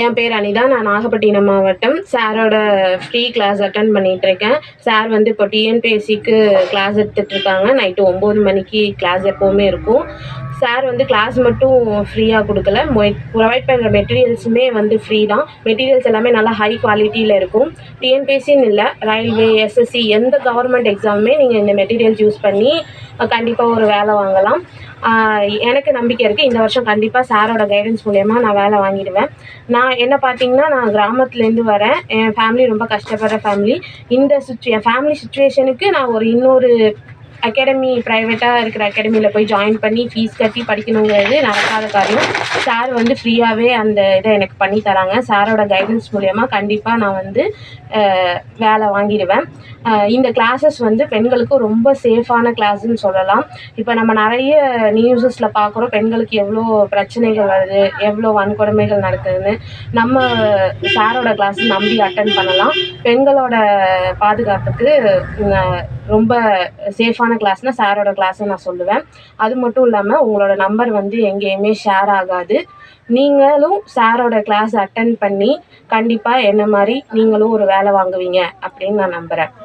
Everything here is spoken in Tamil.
என் பேர் அனிதா. நான் நாகப்பட்டினம் மாவட்டம். சாரோட ஃப்ரீ கிளாஸ் அட்டன் பண்ணிகிட்ருக்கேன் சார் வந்து இப்போ டிஎன்பிஎஸ்சிக்கு கிளாஸ் எடுத்துகிட்ருக்காங்க நைட்டு ஒம்பது மணிக்கு கிளாஸ் எப்போவுமே இருக்கும். சார் வந்து கிளாஸ் மட்டும் ஃப்ரீயாக கொடுக்கல. ப்ரொவைட் பண்ணுற மெட்டீரியல்ஸுமே வந்து ஃப்ரீ தான். மெட்டீரியல்ஸ் எல்லாமே நல்லா ஹை குவாலிட்டியில் இருக்கும். டிஎன்பிஎஸ்சின்னு இல்லை ரயில்வே எஸ்எஸ்சி எந்த கவர்மெண்ட் எக்ஸாமுமே நீங்கள் இந்த மெட்டீரியல்ஸ் யூஸ் பண்ணி கண்டிப்பாக ஒரு வேலை வாங்கலாம். எனக்கு நம்பிக்கை இருக்குது இந்த வருஷம் கண்டிப்பாக சாரோட கைடன்ஸ் மூலயமா நான் வேலை வாங்கிடுவேன். நான் என்ன பார்த்தீங்கன்னா நான் கிராமத்துலேருந்து வரேன். என் ஃபேமிலி ரொம்ப கஷ்டப்படுற ஃபேமிலி இந்த சுச்சு என் ஃபேமிலி சுச்சுவேஷனுக்கு நான் ஒரு இன்னொரு அகாடமி ப்ரைவேட்டாக இருக்கிற அகாடமியில் போய் ஜாயின் பண்ணி ஃபீஸ் கட்டி படிக்கணுங்கிறது நடக்காத காரியம். சார் வந்து ஃப்ரீயாகவே அந்த இதை எனக்கு பண்ணி தராங்க. சாரோட கைடன்ஸ் மூலயமா கண்டிப்பாக நான் வந்து வேலை வாங்கிடுவேன். இந்த கிளாஸஸ் வந்து பெண்களுக்கு ரொம்ப சேஃபான கிளாஸ்ன்னு சொல்லலாம். இப்போ நம்ம நிறைய நியூஸஸில் பார்க்குறோம் பெண்களுக்கு எவ்வளோ பிரச்சனைகள் வருது எவ்வளோ வன்கொடுமைகள் நடக்குதுன்னு. நம்ம சாரோட கிளாஸ் நம்பி அட்டன் பண்ணலாம். பெண்களோட பாதுகாப்புக்கு ரொம்ப சேஃபான கிளாஸ்னால் சாரோட கிளாஸை நான் சொல்லுவேன். அது மட்டும் இல்லாமல் உங்களோட நம்பர் வந்து எங்கேயுமே ஷேர் ஆகாது. நீங்களும் சாரோட கிளாஸ் அட்டன் பண்ணி கண்டிப்பாக என்ன மாதிரி நீங்களும் ஒரு வேலை வாங்குவீங்க அப்படின்னு நான் நம்புகிறேன்